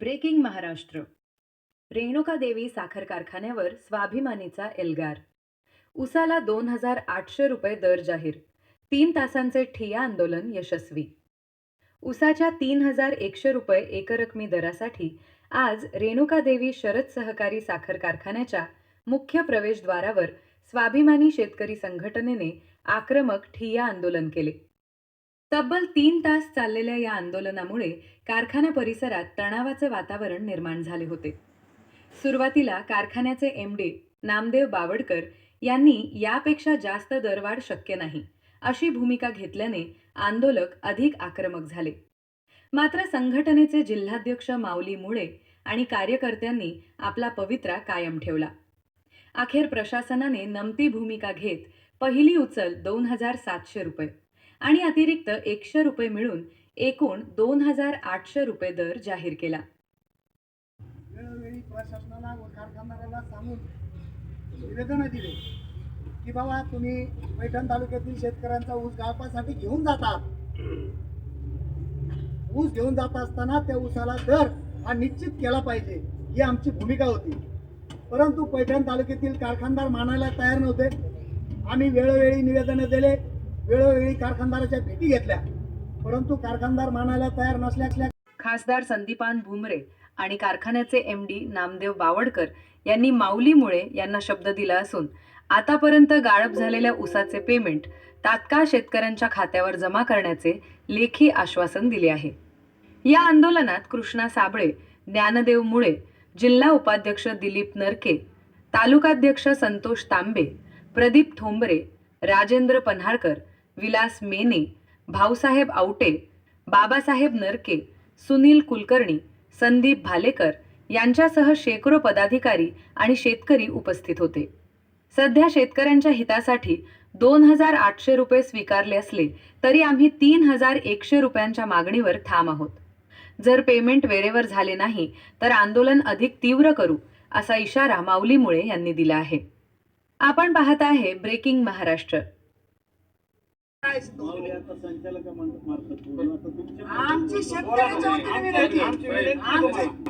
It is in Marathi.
ब्रेकिंग महाराष्ट्र. रेणुका देवी साखर कारखान्यावर स्वाभिमानीचा एल्गार. उसाला दोन हजार आठशे रुपये दर जाहीर. तीन तासांचे ठिया आंदोलन यशस्वी. उसाच्या तीन हजार एकशे रुपये एकरकमी दरासाठी आज रेणुका देवी शरद सहकारी साखर कारखान्याच्या मुख्य प्रवेशद्वारावर स्वाभिमानी शेतकरी संघटनेने आक्रमक ठिय्या आंदोलन केले. तब्बल तीन तास चाललेल्या या आंदोलनामुळे कारखाना परिसरात तणावाचे वातावरण निर्माण झाले होते. सुरुवातीला कारखान्याचे एम डी नामदेव बावडकर यांनी यापेक्षा जास्त दरवाढ शक्य नाही अशी भूमिका घेतल्याने आंदोलक अधिक आक्रमक झाले. मात्र संघटनेचे जिल्हाध्यक्ष माऊली मुळे आणि कार्यकर्त्यांनी आपला पवित्रा कायम ठेवला. अखेर प्रशासनाने नमती भूमिका घेत पहिली उचल दोन हजार सातशे रुपये. आणि अतिरिक्त एकशे रुपये मिळून एकूण दोन हजार आठशे रुपये दर जाहीर केला. वेळोवेळी प्रशासनाला व कारखानदाराला सांगून निवेदनं दिले की बाबा तुम्ही पैठण तालुक्यातील शेतकऱ्यांचा ऊस गाळपासाठी घेऊन जातात. ऊस घेऊन जात असताना त्या ऊसाला दर हा निश्चित केला पाहिजे ही आमची भूमिका होती. परंतु पैठण तालुक्यातील कारखानदार मानायला तयार नव्हते. आम्ही वेळोवेळी निवेदनं दिले वेळोवेळी कारखानदाराच्या भेटी घेतल्या. परंतु कारखानदार मानायला तयार नसल्याच्या खासदार संदीपान भुमरे आणि कारखान्याचे एम डी नामदेव बावडकर यांनी माऊली मुळे यांना शब्द दिला असून आतापर्यंत गाळप झालेल्या ऊसाचे पेमेंट तात्काळ शेतकऱ्यांच्या खात्यावर जमा करण्याचे लेखी आश्वासन दिले आहे. या आंदोलनात कृष्णा साबळे ज्ञानदेव मुळे जिल्हा उपाध्यक्ष दिलीप नरके तालुकाध्यक्ष संतोष तांबे प्रदीप थोंबरे राजेंद्र पन्हाळकर विलास मेने भाऊसाहेब आवटे बाबासाहेब नरके सुनील कुलकर्णी संदीप भालेकर यांच्यासह शेकडो पदाधिकारी आणि शेतकरी उपस्थित होते. सध्या शेतकऱ्यांच्या हितासाठी दोन हजार आठशे रुपये स्वीकारले असले तरी आम्ही तीन हजार एकशे रुपयांच्या मागणीवर ठाम आहोत. जर पेमेंट वेळेवर झाले नाही तर आंदोलन अधिक तीव्र करू असा इशारा माऊली मुळे यांनी दिला आहे. आपण पाहत आहे ब्रेकिंग महाराष्ट्र. आमची शेतकऱ्याच्या वतीने विनंती. आमची